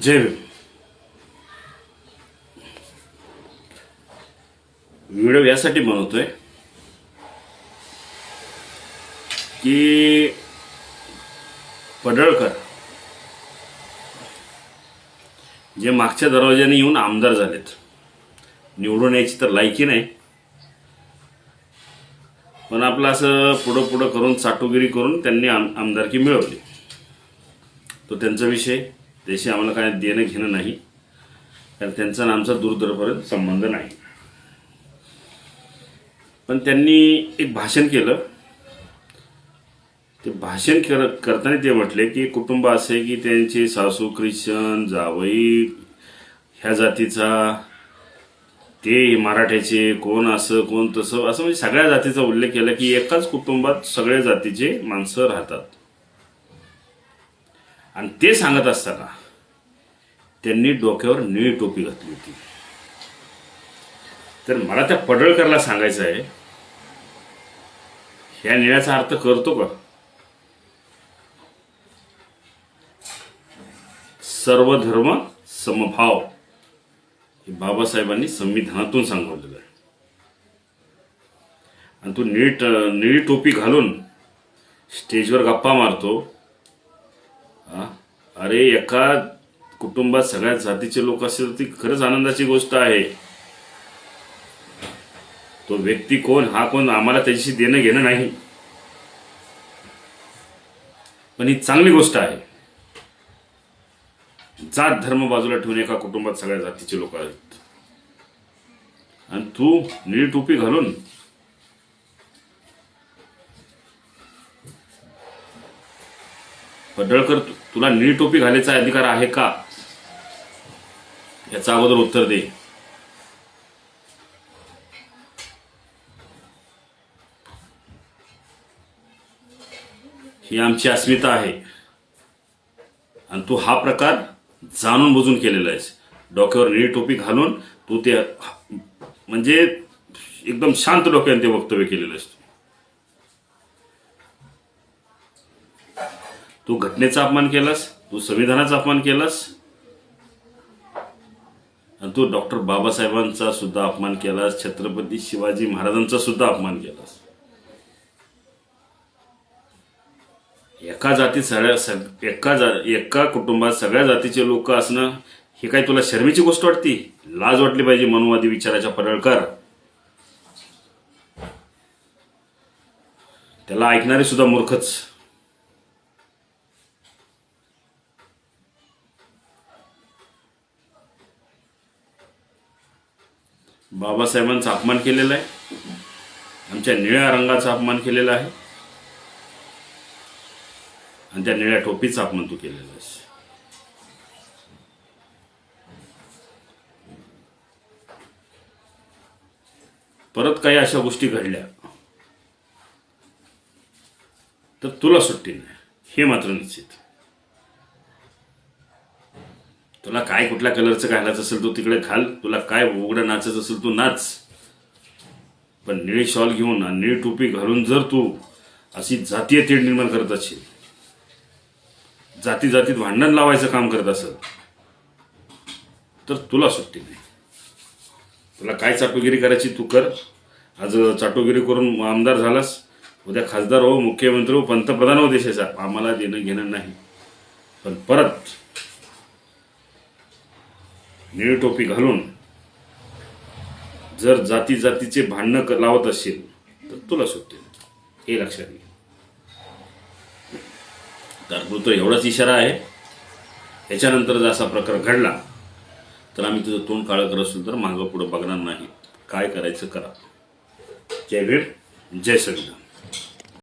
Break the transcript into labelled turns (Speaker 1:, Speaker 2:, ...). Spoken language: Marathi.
Speaker 1: जय व्हिडिओ यासाठी बनवतोय की पडळकर जे मागच्या दरवाज्याने येऊन आमदार झालेत. निवडून यायची तर लायकी नाही. पण आपलं असं पुढं पुढं करून चाटोगिरी करून त्यांनी आम आमदारकी मिळवली. तो त्यांचा विषय. त्याशी आम्हाला काय देणं घेणं नाही. कारण त्यांचा आमचा दूरदूरपर्यंत संबंध नाही. पण त्यांनी एक भाषण केलं. ते भाषण कर करताना ते म्हटले की कुटुंब असे की त्यांचे सासू ख्रिश्चन जावई ह्या जातीचा ते मराठ्याचे कोण असं कोण तसं असं म्हणजे सगळ्या जातीचा उल्लेख केला की एकाच कुटुंबात सगळ्या जातीचे माणसं राहतात. आणि ते सांगत असताना त्यांनी डोक्यावर निळी टोपी घातली होती. तर मला त्या पडळकरला सांगायचं आहे ह्या निळ्याचा अर्थ करतो का? सर्व धर्म समभाव हे बाबासाहेबांनी संविधानातून सांगवलेलं आहे. आणि तू नीट निळी टोपी घालून स्टेजवर गप्पा मारतो अरे एका कुटुंबात सगळ्या जातीचे लोक असतील तर ती खरंच आनंदाची गोष्ट आहे. तो व्यक्ती कोण हा कोण आम्हाला त्याच्याशी देणं घेणं नाही. पण ही चांगली गोष्ट आहे. जात धर्म बाजूला ठेवून एका कुटुंबात सगळ्या जातीचे लोक आहेत. आणि तू निळी टोपी घालून पडळकर तुला नीळ टोपी घालायचा अधिकार आहे का? याचा अगोदर उत्तर दे. ही आमची अस्मिता आहे. आणि तू हा प्रकार जाणून बुजून केलेला आहेस. डोक्यावर निळी टोपी घालून तू ते म्हणजे एकदम शांत डोक्याने ते वक्तव्य केलेलं आहेस तू घटनेचा अपमान केलास तू संविधानाचा अपमान केलास आणि तू डॉक्टर बाबासाहेबांचा सुद्धा अपमान केलास छत्रपती शिवाजी महाराजांचा सुद्धा अपमान केलास. एका जातीत सगळ्या सग- एका जा एका कुटुंबात सगळ्या जातीचे लोक असणं हे काय तुला शर्मेची गोष्ट वाटती? लाज वाटली पाहिजे मनुवादी विचाराच्या पडळकर. त्याला ऐकणारे सुद्धा मूर्खच. बाबासाहेबांचा अपमान केलेला आहे. आमच्या निळ्या रंगाचा अपमान केलेला आहे. आणि त्या निळ्या टोपीचा अपमान तू केलेला आहेस. परत काही अशा गोष्टी घडल्या. तर तुला सुट्टी नाही. हे मात्र निश्चित. तुला काय कुठल्या कलरचं घालायचं असेल तू तिकडे घाल. तुला काय उघडं नाचायचं असेल तू नाच. पण निळी शॉल घेऊन आणि निळी टोपी घालून जर तू अशी जातीय तेढ निर्माण करत असेल जाती जातीत भांडण लावायचं काम करत असेल तर तुला सुट्टी नाही. तुला काय चाटोगिरी करायची तू कर. आज चाटोगिरी करून आमदार झालास. उद्या खासदार हो मुख्यमंत्री हो पंतप्रधान हो देशाचा. आम्हाला देणं घेणं नाही. पण परत निळी टोपी घालून जर जाती जातीचे भांडणं लावत असशील तर तुला सुटते हे लक्षात घे. तात्पुरतो एवढाच इशारा आहे. याच्यानंतर जर असा प्रकार घडला तर आम्ही तुझं तोंड काळं करत असेल तर मागं पुढं बघणार नाही. काय करायचं करा. जय भीम जय संविधान